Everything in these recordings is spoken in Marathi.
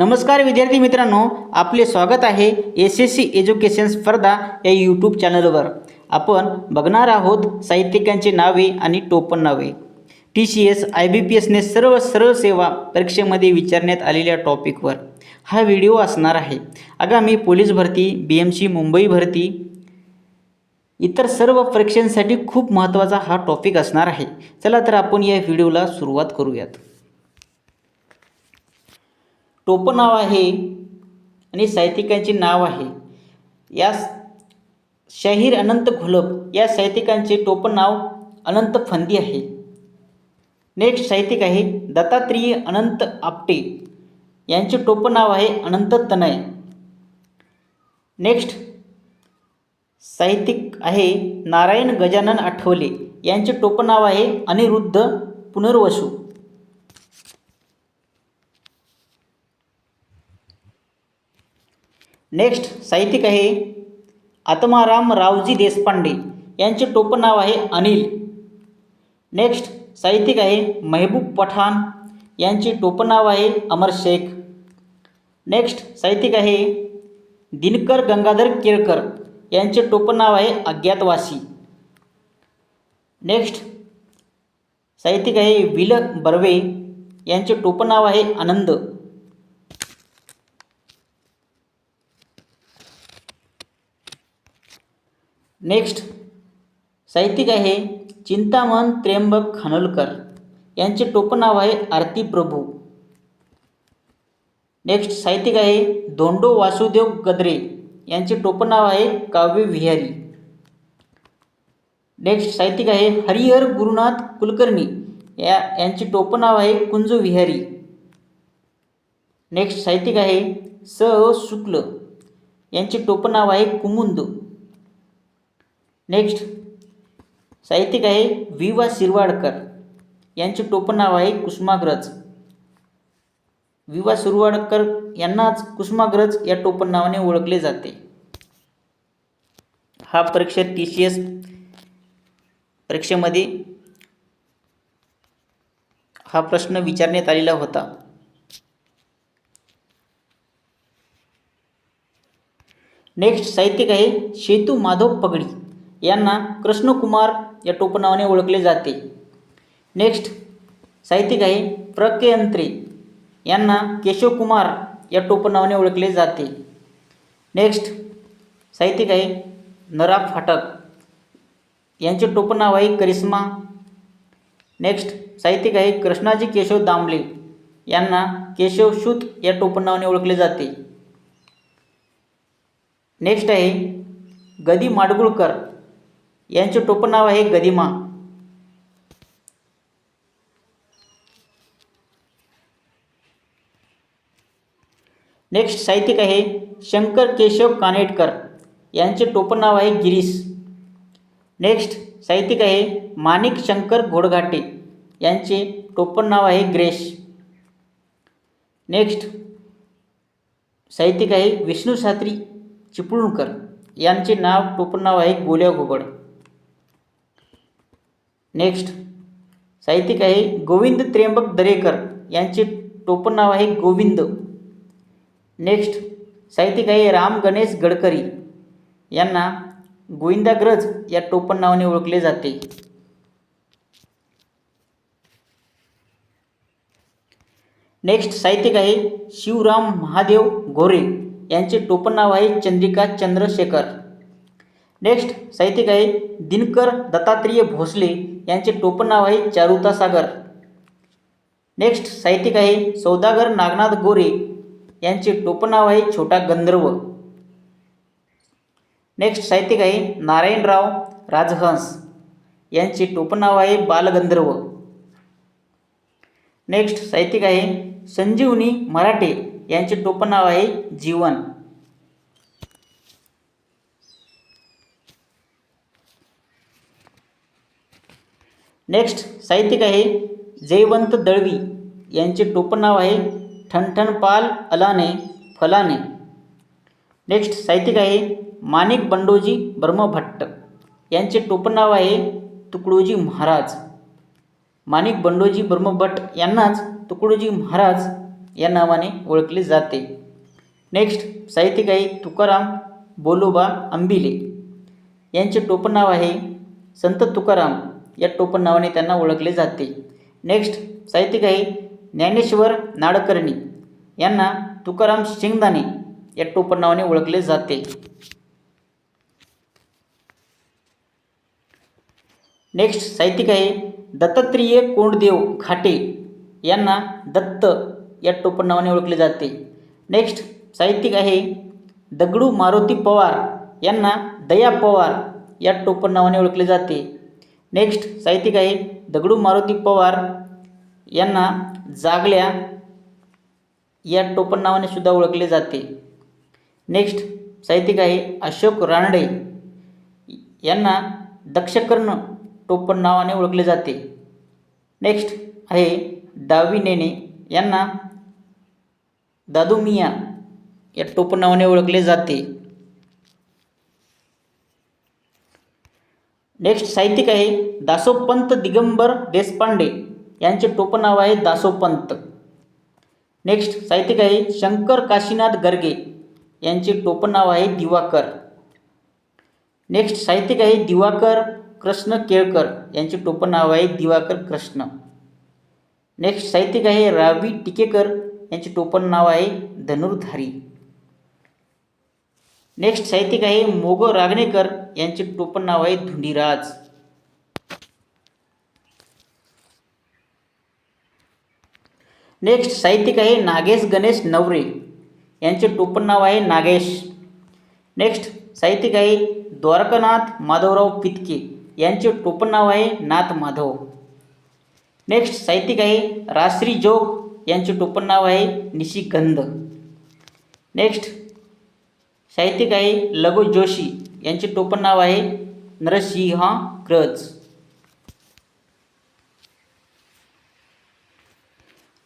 नमस्कार विद्यार्थी मित्रांनो आपले स्वागत आहे एस एस सी एज्युकेशन स्पर्धा या यूट्यूब चॅनलवर आपण बघणार आहोत साहित्यिकांची नावे आणि टोपण नावे. T C S I B P एसने सर्व सरळ सेवा परीक्षेमध्ये विचारण्यात आलेल्या टॉपिकवर हा व्हिडिओ असणार आहे. आगामी पोलीस भरती बी एम सी मुंबई भरती इतर सर्व परीक्षांसाठी खूप महत्त्वाचा हा टॉपिक असणार आहे. चला तर आपण या व्हिडिओला सुरुवात करूयात. टोपण नाव आहे आणि साहित्यिकांचे नाव आहे. या शाहीर अनंत घोलप या साहित्यिकांचे टोपण नाव अनंत फंदी आहे. नेक्स्ट साहित्यिक आहे दत्तात्रेय अनंत आपटे. यांचे टोपण नाव आहे अनंत तनय. नेक्स्ट साहित्यिक आहे नारायण गजानन आठवले. यांचे टोपण नाव आहे अनिरुद्ध पुनर्वसू. नेक्स्ट साहित्यिक आहे आत्माराम रावजी देशपांडे. यांचे टोपण नाव आहे अनिल. नेक्स्ट साहित्यिक आहे मेहबूब पठाण. यांचे टोपण नाव आहे अमर शेख. नेक्स्ट साहित्यिक आहे दिनकर गंगाधर केळकर. यांचे टोपण नाव आहे अज्ञातवासी. नेक्स्ट साहित्यिक आहे विल बर्वे. यांचे टोपण नाव आहे आनंद. नेक्स्ट साहित्यिक आहे चिंतामण त्र्यंबक खानोलकर. यांचे टोपण नाव आहे आरती प्रभू. नेक्स्ट साहित्यिक आहे धोंडो वासुदेव गद्रे. यांचे टोपण नाव आहे काव्य विहारी. नेक्स्ट साहित्यिक आहे हरिहर गुरुनाथ कुलकर्णी. या यांचे टोपण नाव आहे कुंज विहारी. नेक्स्ट साहित्यिक आहे स शुक्ल. यांचे टोपण नाव आहे कुमुंद. नेक्स्ट साहित्यिक आहे वि वा शिरवाडकर. यांचे टोपण नाव आहे कुसुमाग्रज. वि वा शिरवाडकर यांनाच कुसुमाग्रज या टोपण नावाने ओळखले जाते. हा परीक्षा टी सी एस परीक्षेमध्ये हा प्रश्न विचारण्यात आलेला होता. नेक्स्ट साहित्यिक आहे शेतू माधव पगडी. यांना कृष्णकुमार या टोपनावाने ओळखले जाते. नेक्स्ट साहित्यिक आहे प्र के अंत्रे यांना केशवकुमार या टोपनावाने ओळखले जाते. नेक्स्ट साहित्यिक आहे नरा फाटक. यांचे टोपनाव आहे करिश्मा. नेक्स्ट साहित्यिक आहे कृष्णाजी केशव दामले. यांना केशव शूत या टोपनावाने ओळखले जाते. नेक्स्ट आहे गदी माडगुळकर. यांचे टोपण नाव आहे गदिमा. नेक्स्ट साहित्यिक आहे शंकर केशव कानेटकर. यांचे टोपण नाव आहे गिरीश. नेक्स्ट साहित्यिक आहे माणिक शंकर घोडघाटे. यांचे टोपण नाव आहे ग्रेश. नेक्स्ट साहित्यिक आहे विष्णू शास्त्री चिपळूणकर. यांचे नाव टोपण नाव आहे गोल्या घोबड. नेक्स्ट साहित्यिक आहे गोविंद त्र्यंबक दरेकर. यांचे टोपण नाव आहे गोविंद. नेक्स्ट साहित्यिक आहे राम गणेश गडकरी. यांना गोविंदाग्रज या टोपण नावाने ओळखले जाते. नेक्स्ट साहित्यिक आहे शिवराम महादेव गोरे यांचे टोपण नाव आहे चंद्रिका चंद्रशेखर. नेक्स्ट साहित्यिक आहे दिनकर दत्तात्रेय भोसले. यांचे टोपण नाव आहे चारुता सागर. नेक्स्ट साहित्यिक आहे सौदागर नागनाथ गोरे. यांचे टोपण नाव आहे छोटा गंधर्व. नेक्स्ट साहित्यिक आहे नारायणराव राजहंस. यांचे टोपण नाव आहे बालगंधर्व. नेक्स्ट साहित्यिक आहे संजीवनी मराठे. यांचे टोपण नाव आहे जीवन. नेक्स्ट साहित्यिक आहे जयवंत दळवी. यांचे टोपण नाव आहे ठणठणपाल अलाने फलाने. नेक्स्ट साहित्यिक आहे माणिक बंडोजी ब्रह्मभट्ट यांचे टोपण नाव आहे तुकडोजी महाराज. माणिक बंडोजी ब्रह्मभट्ट यांनाच तुकडोजी महाराज या नावाने ओळखले जाते. नेक्स्ट साहित्यिक आहे तुकाराम बोलोबा अंबिले. यांचे टोपण नाव आहे संत तुकाराम. या टोपण नावाने त्यांना ओळखले जाते. नेक्स्ट साहित्यिक आहे ज्ञानेश्वर नाडकर्णी. यांना तुकाराम शेंगदाणे या टोपण नावाने ओळखले जाते. नेक्स्ट साहित्यिक आहे दत्तात्रेय कोंडदेव खाटे. यांना दत्त या टोपण नावाने ओळखले जाते. नेक्स्ट साहित्यिक आहे दगडू मारुती पवार. यांना दया पवार या टोपण नावाने ओळखले जाते. नेक्स्ट साहित्यिक आहे दगडू मारुती पवार. यांना जागल्या या टोपण नावाने सुद्धा ओळखले जाते. नेक्स्ट साहित्यिक आहे अशोक रानडे. यांना दक्षकर्ण टोपण नावाने ओळखले जाते. नेक्स्ट आहे डावी नेने यांना दादूमिया या टोपण नावाने ओळखले जाते. नेक्स्ट साहित्यिक आहे दासोपंत दिगंबर देशपांडे. यांचे टोपण नाव आहे दासोपंत. नेक्स्ट साहित्यिक आहे शंकर काशीनाथ गर्गे. यांचे टोपण नाव आहे दिवाकर. नेक्स्ट साहित्यिक आहे दिवाकर कृष्ण केळकर. यांचे टोपण नाव आहे दिवाकर कृष्ण. नेक्स्ट साहित्यिक आहे रावी टिकेकर. यांचे टोपण नाव आहे धनुर्धारी. नेक्स्ट साहित्यिक आहे मोग रागणेकर. यांचे टोपण नाव आहे धुंडीराज. नेक्स्ट साहित्यिक आहे नागेश गणेश नवरे. यांचे टोपण नाव आहे नागेश. नेक्स्ट साहित्यिक आहे द्वारकानाथ माधवराव पितके यांचे टोपण नाव आहे नाथ माधव. नेक्स्ट साहित्यिक आहे राश्री जोग. यांचे टोपण नाव आहे निशिगंध. नेक्स्ट साहित्यिक आहे लघु जोशी. यांचे टोपण नाव आहे नरसिंहा क्रज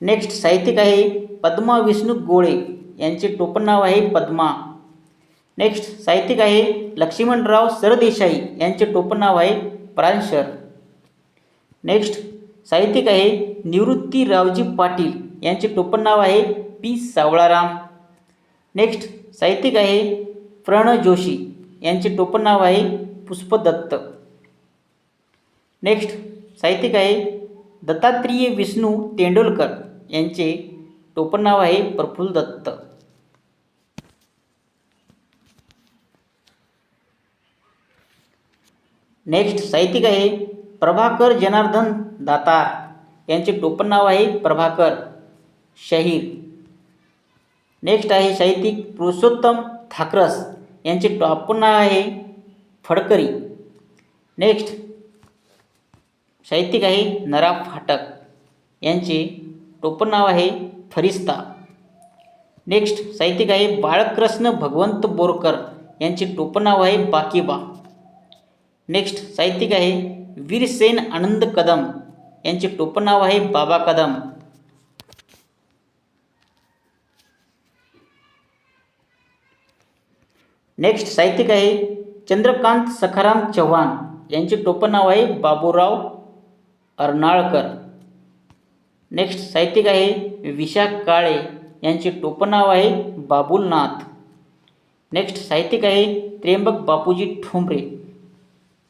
नेक्स्ट साहित्यिक आहे पद्मा विष्णू गोळे. यांचे टोपण नाव आहे पद्मा. नेक्स्ट साहित्यिक आहे लक्ष्मणराव सरदेसाई. यांचे टोपण नाव आहे प्रांशर नेक्स्ट साहित्यिक आहे निवृत्ती रावजी पाटील. यांचे टोपण नाव आहे पी सावळाराम. नेक्स्ट साहित्यिक आहे प्रण जोशी. यांचे टोपण नाव आहे पुष्पदत्त. नेक्स्ट साहित्यिक आहे दत्तात्रेय विष्णू तेंडुलकर. यांचे टोपण नाव आहे प्रफुल्ल दत्त. नेक्स्ट साहित्यिक आहे प्रभाकर जनार्दन दातार. यांचे टोपण नाव आहे प्रभाकर शहीर. नेक्स्ट आहे साहित्यिक पुरुषोत्तम ठाकरस. यांचे टॉप नाव आहे. फडकरी. नेक्स्ट साहित्यिक आहे नरा फाटक. यांचे टोपण नाव आहे फरिस्ता. नेक्स्ट साहित्यिक आहे बाळकृष्ण भगवंत बोरकर. यांचे टोपण नाव आहे बाकीबा. नेक्स्ट साहित्यिक आहे वीरसेन आनंद कदम. यांचे टोपण नाव आहे बाबा कदम. नेक्स्ट साहित्यिक आहे चंद्रकांत सखाराम चव्हाण. यांचे टोपण नाव आहे बाबूराव अर्नाळकर. नेक्स्ट साहित्यिक आहे विशा काळे. यांचे टोपण नाव आहे बाबुलनाथ. नेक्स्ट साहित्यिक आहे त्र्यंबक बापूजी ठोंबरे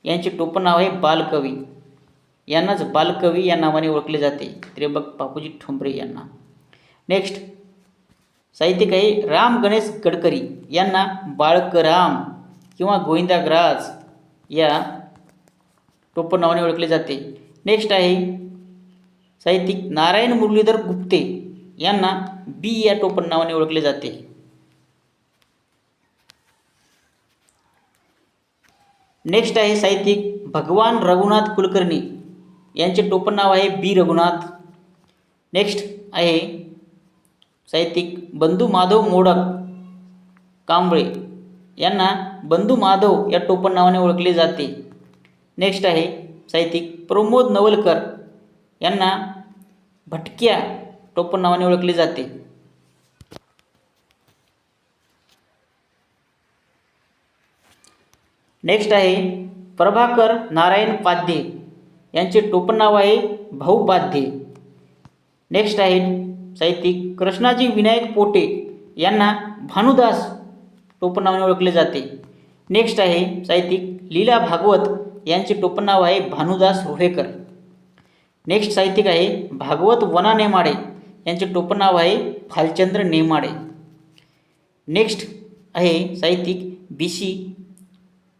यांचे टोपण नाव आहे बालकवी. यांनाच बालकवी या नावाने ओळखले जाते. त्र्यंबक बापूजी ठोंबरे यांना. नेक्स्ट साहित्यिक आहे राम गणेश गडकरी यांना बाळकराम किंवा गोविंदाग्राज या टोपण नावाने ओळखले जाते. नेक्स्ट आहे साहित्यिक नारायण मुरलीधर गुप्ते यांना बी या टोपण नावाने ओळखले जाते. नेक्स्ट आहे साहित्यिक भगवान रघुनाथ कुलकर्णी यांचे टोपण नाव आहे बी रघुनाथ. नेक्स्ट आहे साहित्यिक बंधू माधव मोडक कांबळे यांना बंधू माधव या टोपण नावाने ओळखले जाते. नेक्स्ट आहे साहित्यिक प्रमोद नवलकर यांना भटक्या टोपण नावाने ओळखले जाते. नेक्स्ट आहे प्रभाकर नारायण पाध्ये यांचे टोपण नाव आहे भाऊ पाध्ये. नेक्स्ट आहे साहित्यिक कृष्णाजी विनायक पोटे यांना भानुदास टोपनावाने ओळखले जाते. नेक्स्ट आहे साहित्यिक लीला भागवत यांचे टोपणनाव आहे भानुदास रोहेकर नेक्स्ट साहित्यिक आहे भागवत वना नेमाडे यांचे टोपणनाव आहे भालचंद्र नेमाडे. नेक्स्ट आहे साहित्यिक बी सी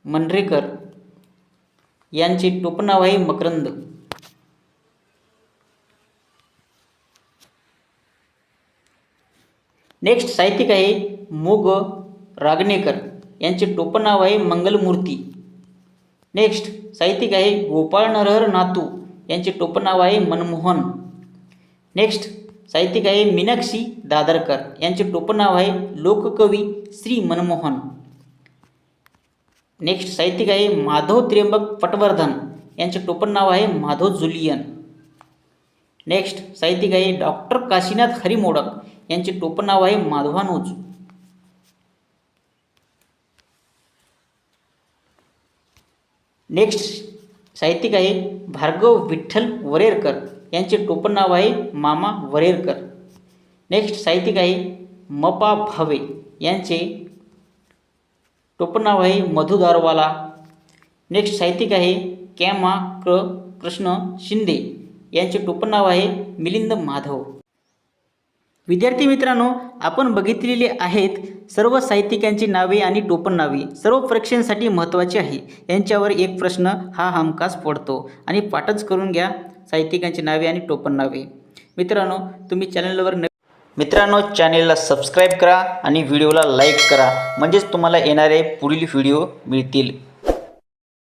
मनरेकर यांचे टोपणनाव आहे मकरंद. नेक्स्ट साहित्यिक आहे मोग रागणेकर. यांचे टोपण नाव आहे मंगलमूर्ती. नेक्स्ट साहित्यिक आहे गोपाळ नरहर नातू. यांचे टोपण नाव आहे मनमोहन. नेक्स्ट साहित्यिक आहे मीनाक्षी दादरकर. यांचे टोपण नाव आहे लोककवी श्री मनमोहन. नेक्स्ट साहित्यिक आहे माधव त्र्यंबक पटवर्धन. यांचे टोपण नाव आहे माधव जुलियन. नेक्स्ट साहित्यिक आहे डॉक्टर काशीनाथ हरिमोडक. यांचे टोपण नाव आहे माधवानोज नेक्स्ट साहित्यिक आहे भार्गव विठ्ठल वरेरकर. यांचे टोपण नाव आहे मामा वरेरकर. नेक्स्ट साहित्यिक आहे मपा भावे. यांचे टोपण नाव आहे मधुदारवाला नेक्स्ट साहित्यिक आहे कॅमा क्र कृष्ण शिंदे. यांचे टोपण नाव आहे मिलिंद माधव. विद्यार्थी मित्रांनो आपण बघितलेली आहेत सर्व साहित्यिकांची नावे आणि टोपण नावे. सर्व परीक्षांसाठी महत्त्वाची आहे. यांच्यावर एक प्रश्न हा हमखास पडतो. आणि पाठच करून घ्या साहित्यिकांची नावे आणि टोपण नावे. मित्रांनो तुम्ही चॅनलवर न मित्रांनो चॅनेलला सबस्क्राईब करा आणि व्हिडिओला लाईक करा. म्हणजेच तुम्हाला येणारे पुढील व्हिडिओ मिळतील.